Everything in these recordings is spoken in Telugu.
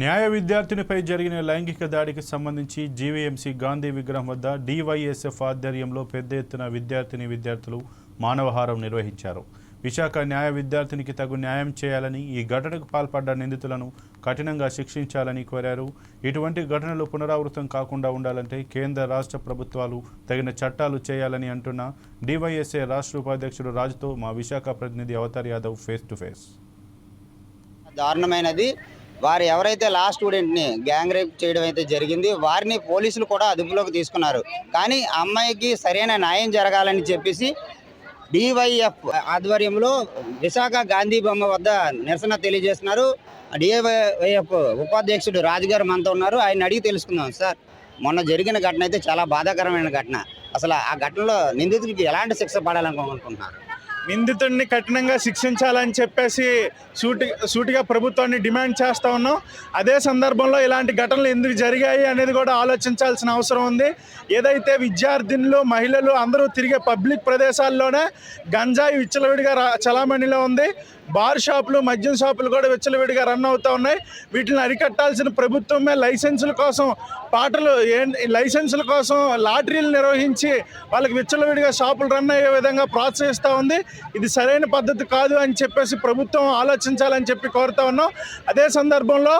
న్యాయ విద్యార్థినిపై జరిగిన లైంగిక దాడికి సంబంధించి జీవీఎంసీ గాంధీ విగ్రహం వద్ద డివైఎస్ఎఫ్ ఆధ్వర్యంలో పెద్ద ఎత్తున విద్యార్థిని విద్యార్థులు మానవహారం నిర్వహించారు. విశాఖ న్యాయ విద్యార్థినికి తగు న్యాయం చేయాలని ఈ ఘటనకు పాల్పడ్డ నిందితులను కఠినంగా శిక్షించాలని కోరారు. ఇటువంటి ఘటనలు పునరావృతం కాకుండా ఉండాలంటే కేంద్ర రాష్ట్ర ప్రభుత్వాలు తగిన చట్టాలు చేయాలని అంటున్న డివైఎస్ఏ రాష్ట్ర ఉపాధ్యక్షుడు రాజుతో మా విశాఖ ప్రతినిధి Avatar Yadav face to face. దారుణమైనది. వారు ఎవరైతే లా స్టూడెంట్ని గ్యాంగ్ రేప్ చేయడం అయితే జరిగింది వారిని పోలీసులు కూడా అదుపులోకి తీసుకున్నారు. కానీ ఆ అమ్మాయికి సరైన న్యాయం జరగాలని చెప్పేసి డివైఎఫ్ ఆధ్వర్యంలో విశాఖ గాంధీ బొమ్మ వద్ద నిరసన తెలియజేస్తున్నారు. డివైఎఫ్ ఉపాధ్యక్షుడు రాజుగారు మనతో ఉన్నారు. ఆయన అడిగి తెలుసుకుందాం సార్. మొన్న జరిగిన ఘటన అయితే చాలా బాధాకరమైన ఘటన. అసలు ఆ ఘటనలో నిందితులకి ఎలాంటి శిక్ష పడాలనుకుంటున్నారు? నిందితుడిని కఠినంగా శిక్షించాలని చెప్పేసి సూటి సూటిగా ప్రభుత్వాన్ని డిమాండ్ చేస్తూ ఉన్నాం. అదే సందర్భంలో ఇలాంటి ఘటనలు ఎందుకు జరిగాయి అనేది కూడా ఆలోచించాల్సిన అవసరం ఉంది. ఏదైతే విద్యార్థినులు మహిళలు అందరూ తిరిగే పబ్లిక్ ప్రదేశాల్లోనే గంజాయి విచ్చలవిడిగా రా- చలామణిలో ఉంది. బార్ షాపులు మద్యం షాపులు కూడా విచ్చలవిడిగా రన్ అవుతూ ఉన్నాయి. వీటిని అరికట్టాల్సిన ప్రభుత్వమే లైసెన్సుల కోసం పాటలు లైసెన్సుల కోసం లాటరీలు నిర్వహించి వాళ్ళకి విచ్చలవిడిగా షాపులు రన్ అయ్యే విధంగా ప్రోత్సహిస్తూ ఉంది. ఇది సరైన పద్ధతి కాదు అని చెప్పేసి ప్రభుత్వం ఆలోచించాలని చెప్పి కోరుతా ఉన్నాం. అదే సందర్భంలో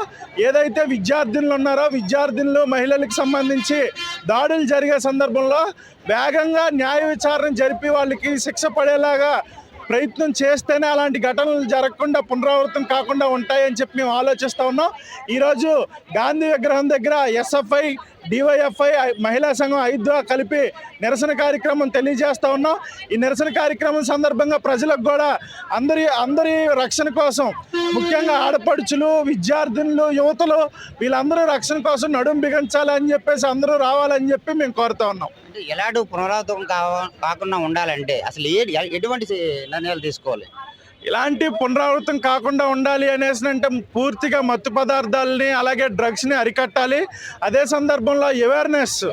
ఏదైతే విద్యార్థినులు ఉన్నారో విద్యార్థినులు మహిళలకు సంబంధించి దాడులు జరిగే సందర్భంలో వేగంగా న్యాయ విచారణ జరిపి వాళ్ళకి శిక్ష పడేలాగా ప్రయత్నం చేస్తేనే అలాంటి ఘటనలు జరగకుండా పునరావృతం కాకుండా ఉంటాయని చెప్పి మేము ఆలోచిస్తూ ఉన్నాం. ఈరోజు గాంధీ విగ్రహం దగ్గర ఎస్ఎఫ్ఐ డివైఎఫ్ఐ మహిళా సంఘం ఐదు కలిపి నిరసన కార్యక్రమం తెలియజేస్తూ ఉన్నాం. ఈ నిరసన కార్యక్రమం సందర్భంగా ప్రజలకు కూడా అందరి అందరి రక్షణ కోసం ముఖ్యంగా ఆడపడుచులు విద్యార్థినులు యువతలు వీళ్ళందరూ రక్షణ కోసం నడుం బిగించాలని చెప్పేసి అందరూ రావాలని చెప్పి మేము కోరుతా ఉన్నాం. ఎలాంటి పునరావృతం కాకుండా ఉండాలంటే అసలు ఎటువంటి నిర్ణయాలు తీసుకోవాలి? ఇలాంటి పునరావృతం కాకుండా ఉండాలి అనేసి అంటే పూర్తిగా మత్తు పదార్థాలని అలాగే డ్రగ్స్ని అరికట్టాలి. అదే సందర్భంలో అవేర్నెస్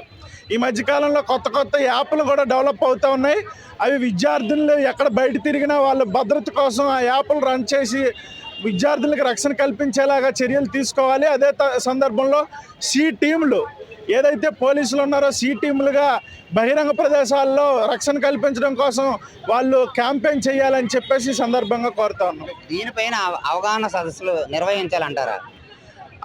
ఈ మధ్యకాలంలో కొత్త కొత్త యాప్లు కూడా డెవలప్ అవుతూ ఉన్నాయి. అవి విద్యార్థులు ఎక్కడ బయట తిరిగినా వాళ్ళ భద్రత కోసం ఆ యాప్లు రన్ చేసి విద్యార్థులకు రక్షణ కల్పించేలాగా చర్యలు తీసుకోవాలి. అదే త- సందర్భంలో సి టీంలు ఏదైతే పోలీసులు ఉన్నారో సి టీములుగా బహిరంగ ప్రదేశాల్లో రక్షణ కల్పించడం కోసం వాళ్ళు క్యాంపెయిన్ చేయాలని చెప్పేసి సందర్భంగా కోరుతా ఉన్నాం. దీనిపైన అవగాహన సదస్సులు నిర్వహించాలంటారా?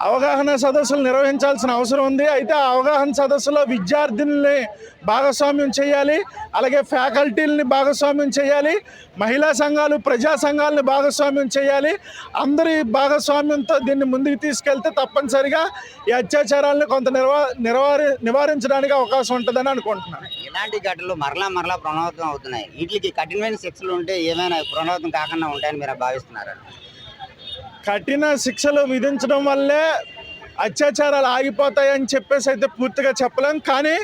అవగాహన సదస్సులు నిర్వహించాల్సిన అవసరం ఉంది. అయితే ఆ అవగాహన సదస్సులో విద్యార్థినుల్ని భాగస్వామ్యం చేయాలి. అలాగే ఫ్యాకల్టీలని భాగస్వామ్యం చేయాలి. మహిళా సంఘాలు ప్రజా సంఘాలని భాగస్వామ్యం చేయాలి. అందరి భాగస్వామ్యంతో దీన్ని ముందుకు తీసుకెళ్తే తప్పనిసరిగా ఈ అత్యాచారాలను కొంత నిర్వా నివారి నివారించడానికి అవకాశం ఉంటుందని అనుకుంటున్నాను. ఇలాంటి ఘటనలు మరలా మరలా పునరావృతం అవుతున్నాయి. వీటికి కఠినమైన శిక్షలు ఉంటే ఏమైనా పునరావృతం కాకుండా ఉంటాయని మీరు భావిస్తున్నారా? కఠిన శిక్షలు విధించడం వల్లే అత్యాచారాలు ఆగిపోతాయని చెప్పేసి అయితే పూర్తిగా చెప్పలేం. కానీ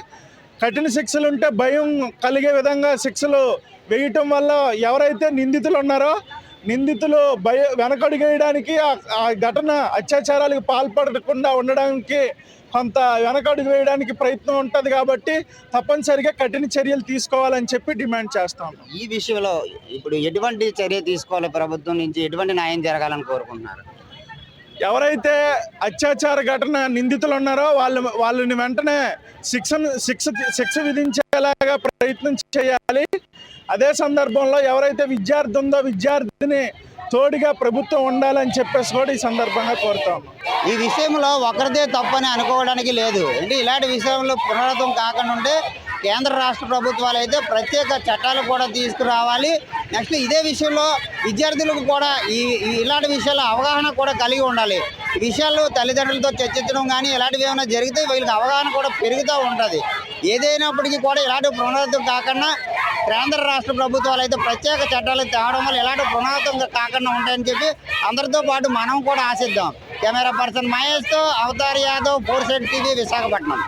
కఠిన శిక్షలు ఉంటే భయం కలిగే విధంగా శిక్షలు వేయటం వల్ల ఎవరైతే నిందితులు ఉన్నారో నిందితులు భయ వెనకడుగేయడానికి ఆ- ఆ ఘటన అత్యాచారాలకు పాల్పడకుండా ఉండడానికి కొంత వెనకడుగు వేయడానికి ప్రయత్నం ఉంటుంది కాబట్టి తప్పనిసరిగా కఠిన చర్యలు తీసుకోవాలని చెప్పి డిమాండ్ చేస్తా ఈ విషయంలో ఇప్పుడు ఎటువంటి చర్య తీసుకోవాలి ప్రభుత్వం నుంచి? ఎటువంటి న్యాయం జరగాలని కోరుకుంటున్నారు? ఎవరైతే అత్యాచార ఘటన నిందితులు ఉన్నారో వాళ్ళు వాళ్ళని వెంటనే శిక్షను శిక్ష శిక్ష విధించేలాగా ప్రయత్నం చేయాలి. అదే సందర్భంలో ఎవరైతే విద్యార్థి ఉందో విద్యార్థిని తోడుగా ప్రభుత్వం ఉండాలని చెప్పేసి కూడా ఈ సందర్భంగా కోరుతాం. ఈ విషయంలో ఒకరిదే తప్పని అనుకోవడానికి లేదు. అంటే ఇలాంటి విషయంలో పునరావృతం కాకుండా ఉంటే కేంద్ర రాష్ట్ర ప్రభుత్వాలు అయితే ప్రత్యేక చట్టాలు కూడా తీసుకురావాలి. నెక్స్ట్ ఇదే విషయంలో విద్యార్థులకు కూడా ఈ ఇలాంటి విషయాల అవగాహన కూడా కలిగి ఉండాలి. విషయాలు తల్లిదండ్రులతో చర్చించడం కానీ ఇలాంటివి ఏమైనా జరిగితే వీళ్ళకి అవగాహన కూడా పెరుగుతూ ఉంటుంది. ఏదైనప్పటికీ కూడా ఇలాంటి పునరావృతం కాకుండా కేంద్ర రాష్ట్ర ప్రభుత్వాలు అయితే ప్రత్యేక చట్టాలు తేవడం వల్ల ఎలాంటి పునరావృతం కాకుండా ఉంటాయని చెప్పి అందరితో పాటు మనం కూడా ఆశిద్దాం. Camera person మహేష్తో Avatar Yadav four set TV Visakhapatnam.